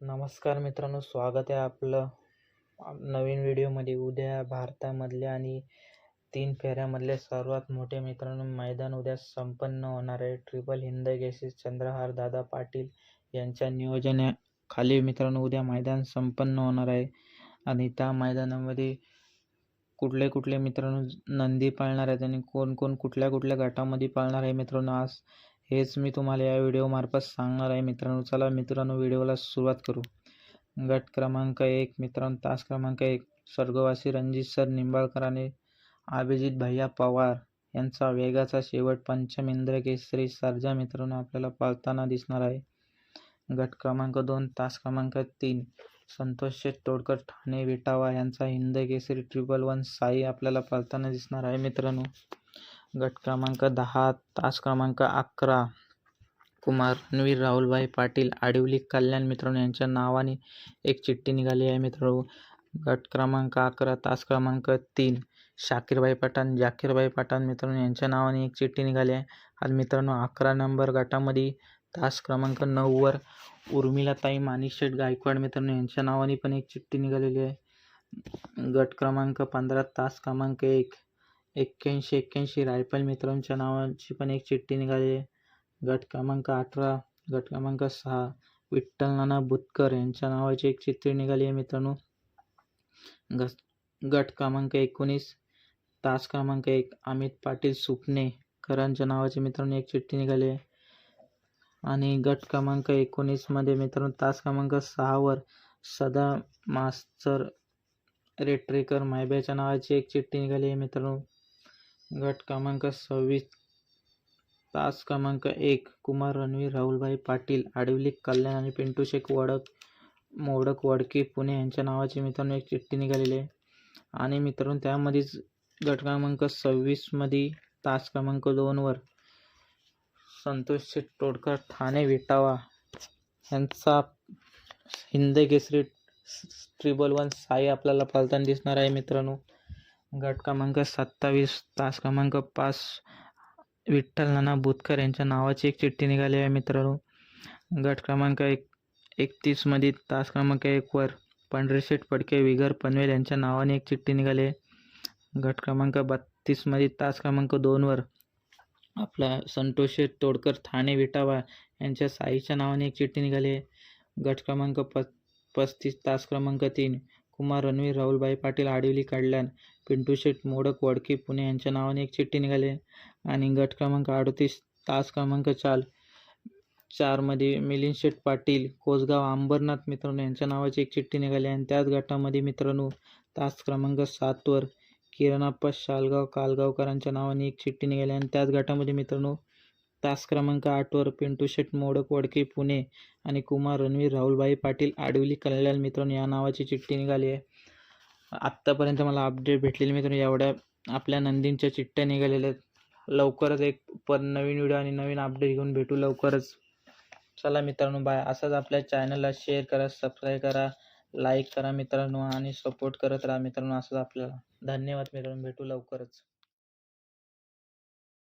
नमस्कार मित्रांनो स्वागत आहे आपलं नवीन व्हिडिओमध्ये. उद्या भारतामधल्या आणि तीन फेऱ्यामधले सर्वात मोठे मित्रांनो मैदान उद्या संपन्न होणार आहे. ट्रिपल हिंद केसरी चंद्रहार दादा पाटील यांच्या नियोजनाखाली मित्रांनो उद्या मैदान संपन्न होणार आहे. आणि त्या मैदानामध्ये कुठले कुठले मित्रांनो नंदी पाळणार आहेत आणि कोण कोण कुठल्या कुठल्या गटामध्ये पाळणार आहे मित्रांनो आज हेच मी तुम्हाला या व्हिडिओमार्फत सांगणार आहे. मित्रांनो चला मित्रांनो व्हिडिओला सुरुवात करू. गट क्रमांक एक मित्रांनो तास क्रमांक एक. स्वर्गवासी रणजित सर निंबाळकर आणि अभिजित भैया पवार यांचा वेगाचा शेवट पंचम इंद्र केसरी सर्जा मित्रांनो आपल्याला पाळताना दिसणार आहे. गट क्रमांक दोन तास क्रमांक तीन. संतोष शेठ तोडकर ठाणे विटावा यांचा हिंद केसरी ट्रिपल वन साई आपल्याला पाळताना दिसणार आहे मित्रांनो. गट क्रमांक दहा तास क्रमांक अकरा. कुमार रणवीर राहुलभाई पाटील आडिवली कल्याण मित्रांनो यांच्या नावाने एक चिठ्ठी निघाली आहे मित्रांनो. गट क्रमांक अकरा तास क्रमांक तीन. शाकीरभाई पठाण जाकीरभाई पठाण मित्रांनो यांच्या नावाने एक चिठ्ठी निघाली आहे. आणि मित्रांनो अकरा नंबर गटामध्ये तास क्रमांक नऊवर उर्मिलाताई माणिकशेठ गायकवाड मित्रांनो यांच्या नावाने पण एक चिठ्ठी निघालेली आहे. गट क्रमांक पंधरा तास क्रमांक एक. एक्क्याऐंशी एक्क्याऐंशी रायफल मित्रांच्या नावाची पण एक चिठ्ठी निघाली. आहे गट क्रमांक अठरा गट क्रमांक सहा विठ्ठल नाना बुतकर यांच्या नावाची एक चिठ्ठी निघाली आहे मित्रांनो. गस गट क्रमांक एकोणीस तास क्रमांक एक अमित पाटील सुपणेकरांच्या नावाची मित्रांनो एक चिठ्ठी निघाली आहे. आणि गट क्रमांक एकोणीसमध्ये मित्रांनो तास क्रमांक सहावर सदा मास्तर रेट्रेकर मायब्याच्या नावाची एक चिठ्ठी निघाली आहे मित्रांनो. गट क्रमांक सव्वीस तास क्रमांक एक कुमार रणवीर राहुलभाई पाटील आडिवली कल्याण आणि पिंटू शेख वडक मोडक वडके पुणे यांच्या नावाची मित्रांनो एक चिठ्ठी निघालेली आहे. आणि मित्रांनो त्यामध्येच गट क्रमांक सव्वीसमध्ये तास क्रमांक दोनवर संतोष शेठ ठाणे विटावा यांचा हिंद केसरी ट्रिबल वन साई आपल्याला पालताना दिसणार आहे मित्रांनो. गट क्रमांक सत्तावीस तास क्रमांक पाच विठ्ठल नाना बुतकर यांच्या नावाची एक चिठ्ठी निघाली आहे मित्रांनो. गट क्रमांक एक एकतीसमध्ये तास क्रमांक एकवर पंढरीशेठ फडके विगर पनवेल यांच्या नावाने एक चिठ्ठी निघाली आहे. गट क्रमांक बत्तीसमध्ये तास क्रमांक दोनवर आपला संतोषेठ तोडकर ठाणे विटावा यांच्या साईच्या नावाने एक चिठ्ठी निघाली आहे. गट क्रमांक प पस्तीस तास क्रमांक तीन कुमार रणवीर राहुलभाई पाटील आडिवली काढल्यान पिंटू शेठ मोडक वडके पुणे यांच्या नावाने एक चिठ्ठी निघाली आहे आणि गट क्रमांक अडतीस तास क्रमांक चार चारमध्ये मिलिंद शेठ पाटील कोसगाव अंबरनाथ मित्रांनो यांच्या नावाची एक चिठ्ठी निघाली आहे आणि त्याच गटामध्ये मित्रांनो तास क्रमांक सातवर किरणाप्पा शालगाव कालगावकरांच्या नावाने एक चिठ्ठी निघाली आहे आणि त्याच गटामध्ये मित्रांनो तास क्रमांक आठवर पिंटू शेट मोडक वडके पुणे आणि कुमार रणवीर राहुलबाई पाटील आडवली कल्याण मित्रांनो या नावाची चिठ्ठी निघाली आहे. आत्तापर्यंत मला अपडेट भेटलेली मित्रांनो एवढ्या आपल्या नंदींच्या चिठ्ठ्या निघालेल्या आहेत. लवकरच एक पण नवीन व्हिडिओ आणि नवीन अपडेट घेऊन भेटू. लवकरच. चला मित्रांनो बाय असंच आपल्या चॅनलला शेअर करा सबस्क्राईब करा लाईक करा मित्रांनो आणि सपोर्ट करत राहा मित्रांनो असंच आपल्याला. धन्यवाद मित्रांनो भेटू लवकरच.